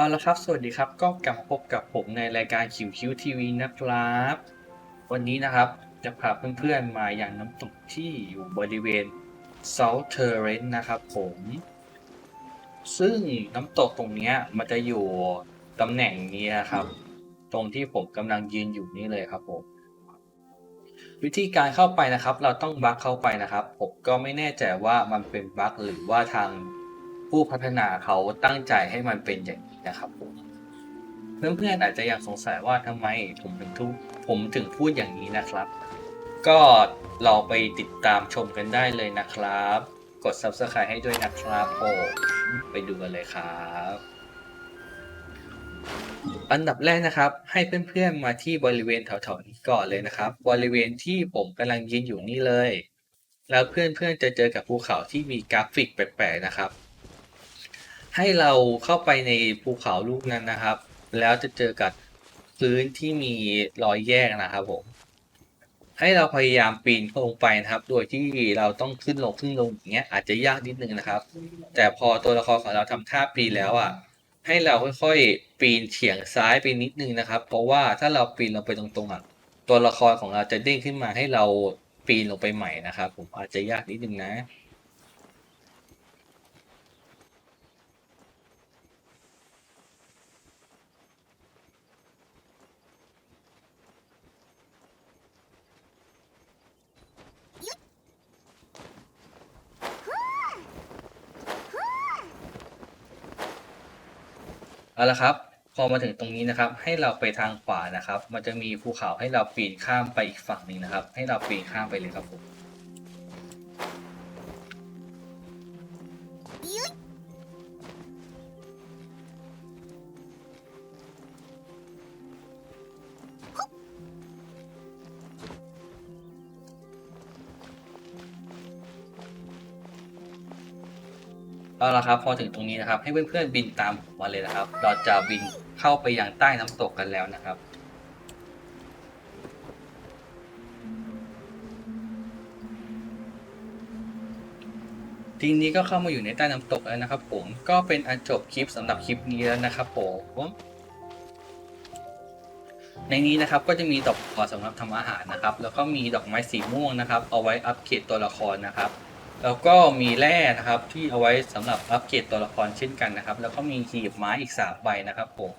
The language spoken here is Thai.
เอาละครับ สวัสดีครับ ก็กลับพบกับผมในรายการคิวคิวทีวีนะครับ วันนี้นะครับจะพาเพื่อนๆมาอย่างน้ำตกที่อยู่บริเวณ South Terrace นะครับผม ซึ่งน้ำตกตรงนี้มันจะอยู่ตำแหน่งนี้นะครับ ตรงที่ผมกำลังยืนอยู่นี่เลยครับผม วิธีการเข้าไปนะครับ เราต้องบั๊กเข้าไปนะครับ ผมก็ไม่แน่ใจว่ามันเป็นบั๊กหรือว่าทาง ผู้พัฒนาเขาตั้งใจให้มันเป็นอย่างนี้นะครับเพื่อนๆอาจจะยังสงสัยว่าทำไมผมถึงทุผมถึงพูดอย่างนี้นะครับ ก็เราไปติดตามชมกันได้เลยนะครับ กด subscribe ให้ด้วยนะครับผมไปดูกันเลยครับ อันดับแรกนะครับ ให้เพื่อนๆมาที่บริเวณแถวๆนี้ก่อนเลยนะครับ บริเวณที่ผมกำลังยืนอยู่นี่เลย แล้วเพื่อนๆจะเจอกับภูเขาที่มีกราฟิกแปลกๆนะครับ ให้เราเข้าไปในภูเขาลูกนั้นนะครับ แล้วจะเจอกับพื้นที่มีรอยแยกนะครับผม ให้เราพยายามปีนลงไปนะครับ โดยที่เราต้องขึ้นลงขึ้นลงอย่างเงี้ยอาจจะยากนิดนึงนะครับ แต่พอตัวละครของเราทำท่าปีนแล้วอะ ให้เราค่อยๆปีนเฉียงซ้ายไปนิดนึงนะครับ เพราะว่าถ้าเราปีนลงไปตรงๆอะตัวละครของเราจะเด้งขึ้นมาให้เราปีนลงไปใหม่นะครับ ผมอาจจะยากนิดนึงนะ เอาละครับ พอมาถึงตรงนี้นะครับ ให้เราไปทางขวานะครับ มันจะมีภูเขาให้เราปีนข้ามไปอีกฝั่งหนึ่งนะครับ ให้เราปีนข้ามไปเลยครับผม เอาละครับพอถึงตรงนี้นะครับ ให้เพื่อนๆบินตามผมมาเลยนะครับ เราจะบินเข้าไปยังใต้น้ำตกกันแล้วนะครับ ทีนี้ก็เข้ามาอยู่ในใต้น้ำตกแล้วนะครับผมก็เป็นอันจบคลิปสำหรับคลิปนี้แล้วนะครับผมในนี้นะครับก็จะมีดอกขอสำหรับทำอาหารนะครับ แล้วก็มีดอกไม้สีม่วงนะครับ เอาไว้อัปเกรดตัวละครนะครับ แล้วก็มีแร่นะครับที่เอาไว้สำหรับอัปเกรดตัวละครเช่นกันนะครับ แล้วก็มีหีบไม้อีกสามใบนะครับผม